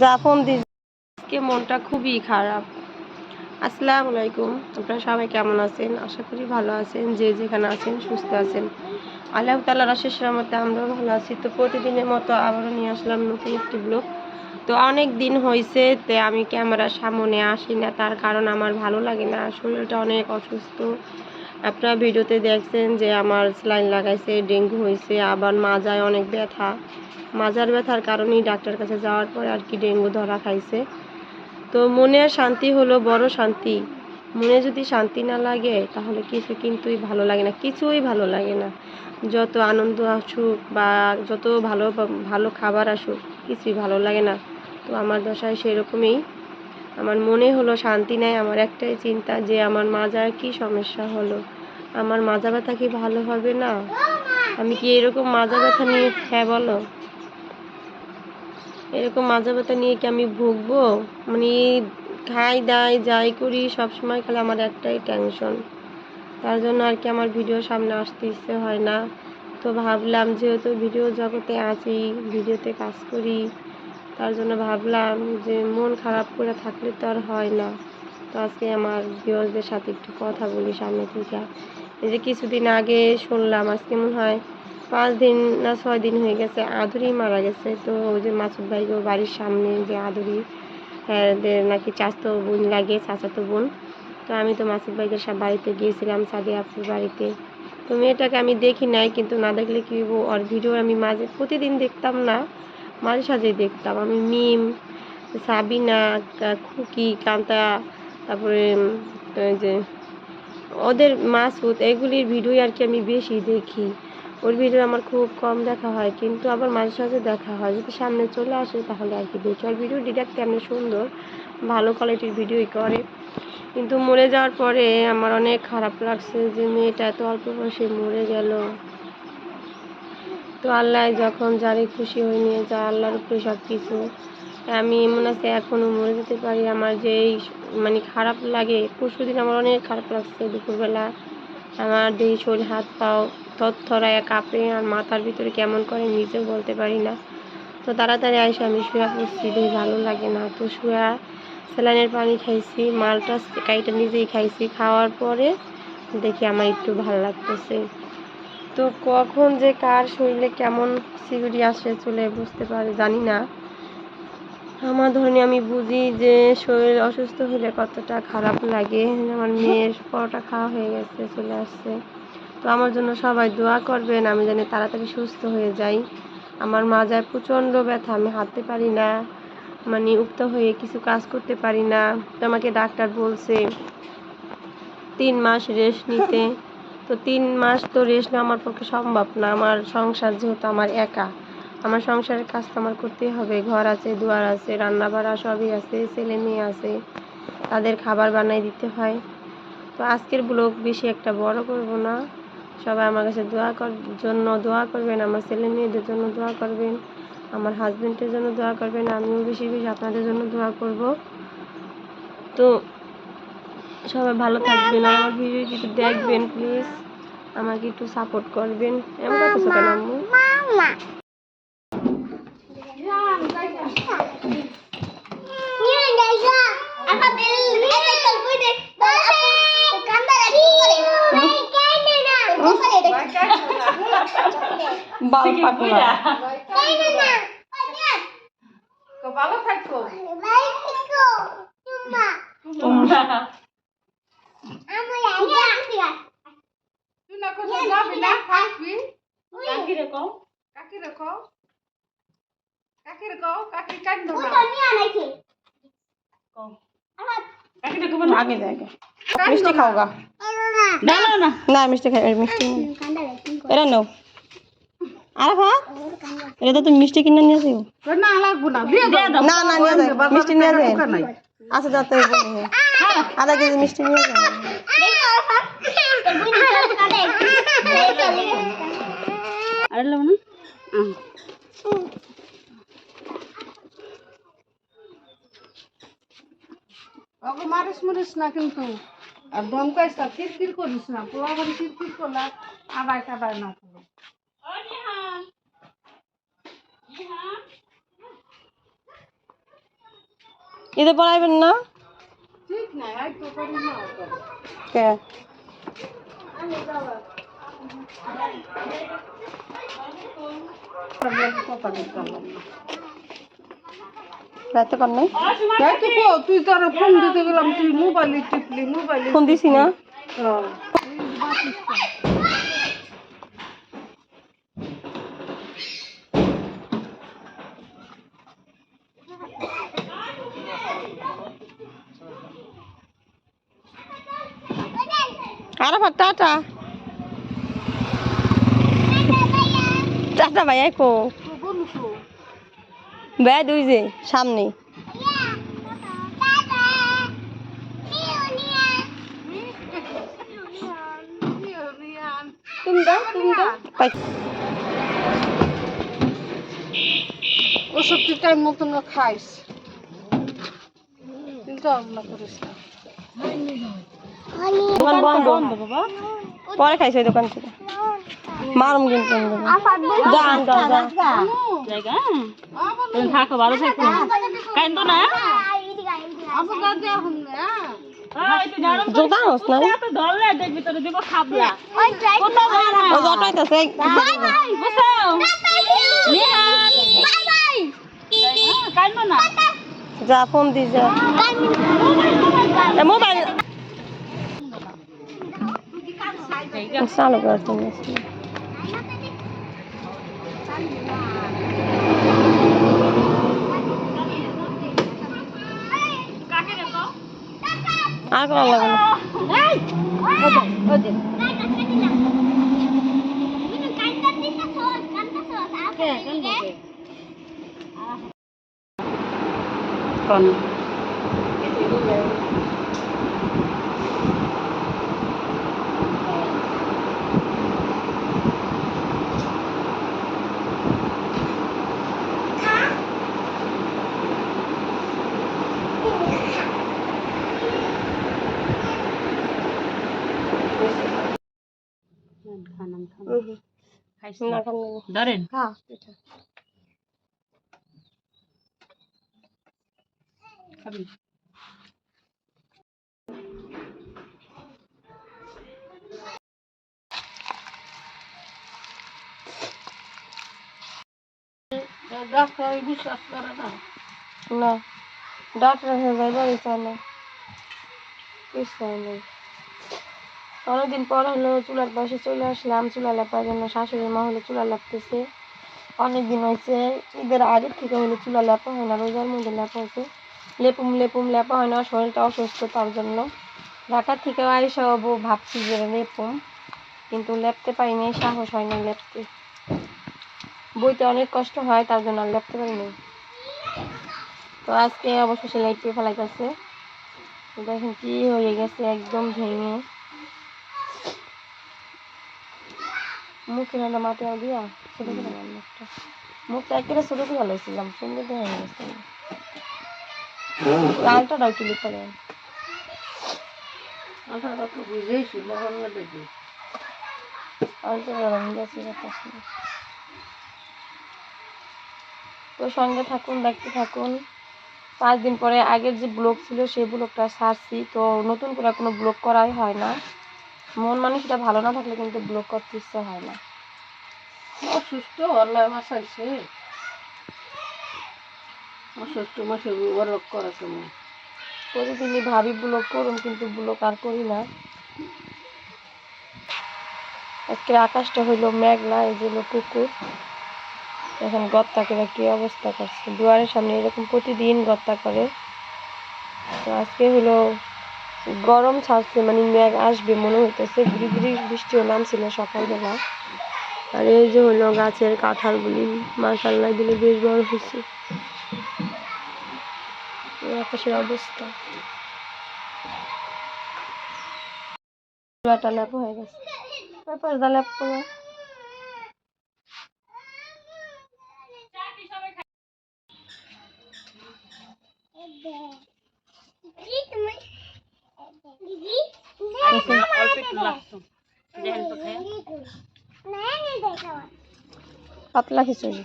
যা দিস আজকে মনটা খুবই খারাপ। আসসালামু আলাইকুম। আপনারা সবাই কেমন আছেন? আশা করি ভালো আছেন। যে যেখানে আছেন, সুস্থ আছেন। আল্লাহ তাল্লাহ শেষ মতে আমরাও ভালো আছি। তো প্রতিদিনের মতো আবারও নিয়ে আসলাম নতুন একটি ব্লগ তো অনেক দিন হয়েছে তে আমি ক্যামেরার সামনে আসি না। তার কারণ আমার ভালো লাগে না। শরীরটা অনেক অসুস্থ। আপনারা ভিডিওতে দেখছেন যে আমার স্লাইন লাগাইছে, ডেঙ্গু হয়েছে আবার মাজায় অনেক ব্যথা। মাজার ব্যথার কারণেই ডাক্তার কাছে যাওয়ার পরে আর কি ডেঙ্গু ধরা খাইছে। তো মনের শান্তি হলো বড় শান্তি। মনে যদি শান্তি না লাগে, তাহলে কিছু কিন্তুই ভালো লাগে না, কিছুই ভালো লাগে না। যত আনন্দ আসুক বা যত ভালো ভালো খাবার আসুক, কিছুই ভালো লাগে না। তো আমার দশায় সেরকমই। আমার মনে হলো শান্তি নাই, আমার একটাই চিন্তা যে আমার মাজার কি সমস্যা হলো? আমার মাজা ব্যথা কি ভালো হবে না? আমি কি এরকম মাজা ব্যথা নিয়ে হ্যাঁ বলো। এরকম মাজা ব্যথা নিয়ে কি আমি ভুগবো? মানে খাই, দাই, যাই করি সব সময় খালি আমার একটাই টেনশন তার জন্য আর কি আমার ভিডিও সামনে আসতে ইচ্ছে হয় না। তো ভাবলাম যেহেতু ভিডিও জগতে আছি ভিডিওতে কাজ করি তার জন্য ভাবলাম যে মন খারাপ করে থাকলে তো আর হয় না। তো আজকে আমার ভিউয়ার্সদের সাথে একটু কথা বলি সামনে থেকে। এই যে কিছুদিন আগে শুনলাম, আজকে মনে হয় পাঁচ দিন না ছয় দিন হয়ে গেছে, আদুরি মারা গেছে। তো ওই যে মাসুদ ভাইকে বাড়ির সামনে যে আদুরি নাকি চাচাতো বোন লাগে, চাচাতো বোন। তো আমি তো মাসুদ ভাইকে সব বাড়িতে গিয়েছিলাম সাদি আপুর বাড়িতে। তো মেয়েটাকে আমি দেখি নাই, কিন্তু না দেখলে কি ওর ভিডিও আমি মাঝে, প্রতিদিন দেখতাম না। মাঝে সাঝে দেখতাম। আমি মিম, সাবিনা খুকি, কান্তা, তারপরে যে, ওদের মাসুদ, এগুলির ভিডিও আর কি আমি বেশি দেখি। ওর ভিডিও আমার খুব কম দেখা হয়, কিন্তু আবার মাঝে সাঝে দেখা হয়। যদি সামনে চলে আসে তাহলে আর কি দেখি। ওর ভিডিও ডিরেক্ট এমনি সুন্দর, ভালো কোয়ালিটির ভিডিওই করে। কিন্তু মরে যাওয়ার পরে আমার অনেক খারাপ লাগছে যে মেয়েটা এত অল্প বয়সে মরে গেল। তো আল্লাহ যখন যারে খুশি হয়ে নিয়ে যায়, আল্লাহর উপরে সব কিছু আমি মনে আছে এখনও মরে যেতে পারি। আমার যে এই মানে খারাপ লাগে পরশু দিন আমার অনেক খারাপ লাগছে দুপুরবেলা। আমার দেহ, শরীর, হাত, পাও থরথরায় কাঁপে, আর মাথার ভিতরে কেমন করে নিজেও বলতে পারি না। তো তাড়াতাড়ি আইসে আমি শুয়া পড়ছি, দেহ ভালো লাগে না। তো শুয়া স্যালাইনের পানি খাইছি, মালটা কাইটা নিজেই খাইছি। খাওয়ার পরে দেখি আমার একটু ভালো লাগতেছে। তো কখন যে কার শরীরে কেমন সিগুড়ি আসে চলে বুঝতে পারে জানি না। আমার ধরনে আমি বুঝি যে শরীর অসুস্থ হলে কতটা খারাপ লাগে। আমার মেয়ের পরোটা খাওয়া হয়ে গেছে, চলে আসছে। তো আমার জন্য সবাই দোয়া করবেন, আমি জানি তাড়াতাড়ি সুস্থ হয়ে যাই। আমার মাজায় প্রচণ্ড ব্যথা, আমি হাঁটতে পারি না। মানে উক্ত হয়ে কিছু কাজ করতে পারি না। তো আমাকে ডাক্তার বলছে, তিন মাস রেস্ট নিতে। তো তিন মাস তো রেস্ট নেওয়া আমার পক্ষে সম্ভব না। আমার সংসার যেহেতু আমার একা, আমার সংসারের কাজ তো আমার করতেই হবে। ঘর আছে, দুয়ার আছে রান্না বাড়া সবই আছে, ছেলে মেয়ে আছে, তাদের খাবার বানাই দিতে হয়। তো আজকের ব্লগ বেশি একটা বড় করব না। সবাই আমার কাছে দোয়া কর, জন্য দোয়া করবেন, আমার ছেলে মেয়েদের জন্য দোয়া করবেন, আমার হাজবেন্ডের জন্য দোয়া করবেন, আমিও বেশি বেশি আপনাদের জন্য দোয়া করব। তো সবাই ভালো থাকবেন আর আমার ভিডিও একটু দেখবেন প্লিজ আমাকে একটু সাপোর্ট করবেন। এমন কথা কেন আম্মু। বাল পাকলা ভালো থাকো তুই না কোথাও যাবি না থাকবি কাকি রেখো কাকি রেখো কাকি রেখো কাকি কান্দ না কাকি রেখো আগে মিষ্টি খাও গা দাঁড়াও না না মিষ্টি খাই মিষ্টি এটা নাও আর ভা এটা তো তুমি মিষ্টি কিনে নিয়ে আসো না লাগবো না না না নিয়ে যাও মিষ্টি নিয়ে আচ্ছা যাতে আধা কেজি মিষ্টি নিয়ে আরে লাও না ওকে মারিস মারিস না কিন্তু আর দমকাইস না কিরকির করিস না পোলা বাড়ি কিরকির করলে আদায় কাদায় না করো ঈদে পড়াইবেন না ঠিক নাই আই তো করি না কে রাতে পার নাই? তুই তোর ফোন দিতে গেলাম তুই মোবাইলে টিপলি মোবাইলে ফোন দিছি না? আরাফাত টাটা। টাটা ভাই কো দুই যে সামনে। তুমি দাও তুমি দাও। ওষুধ তুই টাইম মতন না খাইস। চিন্তা ভাবনা করিস না। দোকান বন্ধ। বাবা। পরে খাইছে ওই দোকান থেকে। মারুম কিন্তু। যা থাকো ভালো থাকো না? ও জটাইতেছে। ফোন দি যা মোবাইল চালু কর তুমি আর করা লাগবে না কোন না খান লাগবে ধরেন। খাবি? ডাক্তার বিশ্বাস করে না। না। ডাক্তার হয়ে যাই বাড়ি চায় না কিছু নাই। অনেকদিন পর হলো চুলার পাশে চলে আসলাম, চুলা লেপার জন্য শাশুড়ি মা হলো চুলা লেপতেছে। অনেকদিন হয়েছে, ঈদের আগের থেকে হলো চুলা লেপা হয় না, রোজার মধ্যে লেপা হয়েছে। লেপুম লেপুম লেপা হয় না, শরীরটা অসুস্থ তার জন্য। ঢাকা থেকে আইসা বউ ভাবছি যে লেপুম, কিন্তু লেপতে পারিনি সাহস হয় না লেপতে। বইতে অনেক কষ্ট হয়, তার জন্য আর লেপতে পারিনি তো আজকে অবশেষে লাইট পেয়ে ফেলাইতেছে। দেখেন কি হয়ে গেছে, একদম ভেঙে। মুখে না মাটি দিয়া ছোট করে মুখটা মুখটা একেবারে ছোট করে লাইছিলাম সুন্দর দেখা হয়ে গেছে। লালটাটাও তুলি করে তো সঙ্গে থাকুন দেখতে থাকুন। পাঁচ দিন পরে আগের যে ব্লগ ছিল সেই ব্লগটা সারছি। তো নতুন করে কোনো ব্লগ করাই হয় না। মন মানুষটা ভালো না থাকলে কিন্তু ব্লগ করতে ইচ্ছা হয় না। অসুস্থ আল্লাহ বাঁচাইছে অসুস্থ মাসে ওরক করা তুমি প্রতিদিনই ভাবি ব্লগ করুন কিন্তু ব্লগ আর করি না। আজকে আকাশটা হইল মেঘলা এই যে হলো কুকুর এখন গত্তা করে কি অবস্থা করছে? দুয়ারের সামনে এরকম প্রতিদিন গত্তা করে। তো আজকে হলো গরম ছাড়ছে মানে মেঘ আসবে মনে হইতেছে গুড়ি গুড়ি বৃষ্টিও নামছিল সকালবেলা। আর এই যে হলো গাছের কাঁঠালগুলি মাসাল্লাহ দিলে বেশ বড় হয়েছে। আকাশের অবস্থা। হয়ে গেছে। তারপর পাতলা খিচুড়ি।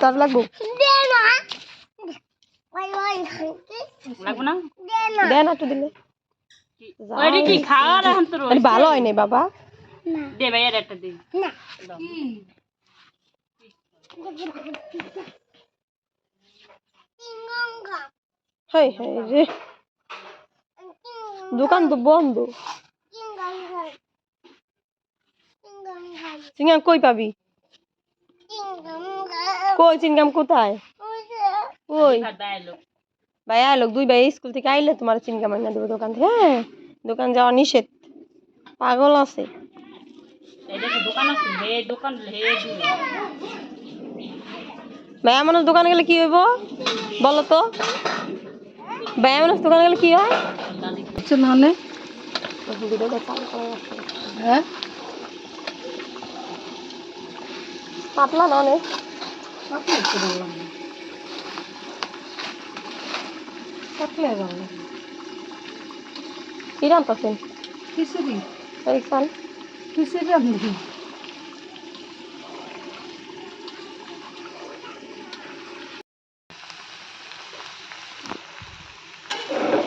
তার লাগবো লাগবে না দেন একটু দিলে ভালো হয় নাই বাবা দে ভাই একটা দে হাই হাই রে দোকান তো বন্ধ চিংগাম কই পাবি কই চিংগাম কোথায় কই ভাই লোক দুই ভাই স্কুল থেকে আইলে তোমার চিংগাম আইনা দেবো দোকান থেকে হ্যাঁ দোকান যাওয়া নিষেধ পাগল আছে দোকান আছে দোকান ভাইয়া মানুষ দোকানে গেলে কি হইব? বলো তো। ভাইয়া মানুষ দোকানে গেলে কি হয়। হ্যাঁ? পাতলা না অনেক কি রান্তাছেন? খিচুড়ি দেখছেন খিচুড়ি রান্ধি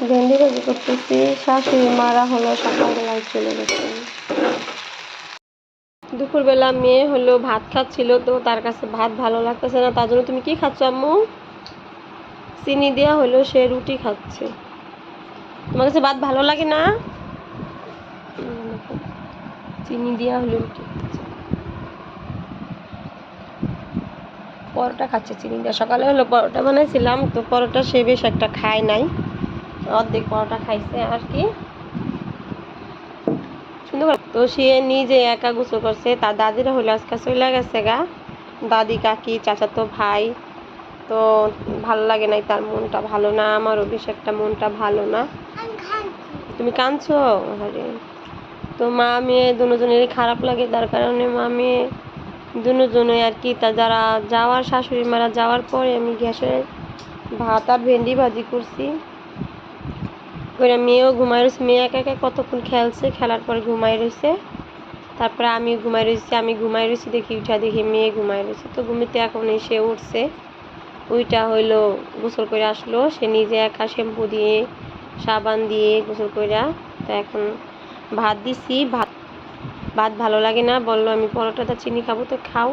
ভেন্ডি ভাজি করতেছি। শাশুড়ি, মারা হলো, সকালবেলায় চলে গেছে। দুপুরবেলা মেয়ে হলো, ভাত খাচ্ছিল, তো তার কাছে ভাত ভালো লাগতেছে না, তার জন্য তুমি কি খাচ্ছ আম্মু? চিনি দেওয়া হলো, সে রুটি খাচ্ছে। তোমার কাছে ভাত ভালো লাগে না? চিনি দেওয়া হলো, রুটি পরোটা খাচ্ছে, চিনি দেওয়া সকালে হলো পরোটা বানাইছিলাম, তো পরোটা সে বেশ একটা খায় নাই। অর্ধেক পরোটা খাইছে আর কি। সুন্দর তো সে নিজে একা গোসল করছে, তার দাদিরা হলো আজকে চলে গেছে গা। দাদি, কাকি, চাচাতো ভাই, তো ভালো লাগে নাই তার মনটা ভালো না আমারও বেশ একটা মনটা ভালো না। তুমি কাঁদছো? আরে তো মা মেয়ে দুজনেরই খারাপ লাগে, তার কারণে মা মেয়ে দুজনে আর কি, তা যারা যাওয়ার শাশুড়ি মারা যাওয়ার পরে আমি গ্যাসে ভাত আর ভেন্ডি ভাজি করছি। করে মেয়েও ঘুমাই রয়েছে মেয়ে একা একা কতক্ষণ খেলছে, খেলার পর ঘুমাই রয়েছে তারপরে আমি ঘুমাই রয়েছি আমি ঘুমাই রয়েছি দেখি, উঠা দেখি মেয়ে ঘুমাই রয়েছে তো ঘুমিতে এখন এসে উঠছে। ওইটা হইল গোসল করে আসলো, সে নিজে একা শ্যাম্পু দিয়ে, সাবান দিয়ে গোসল করে তো এখন ভাত দিছি। ভাত ভাত ভালো লাগে না, বলল আমি পরোটাটা চিনি খাব, তো খাও।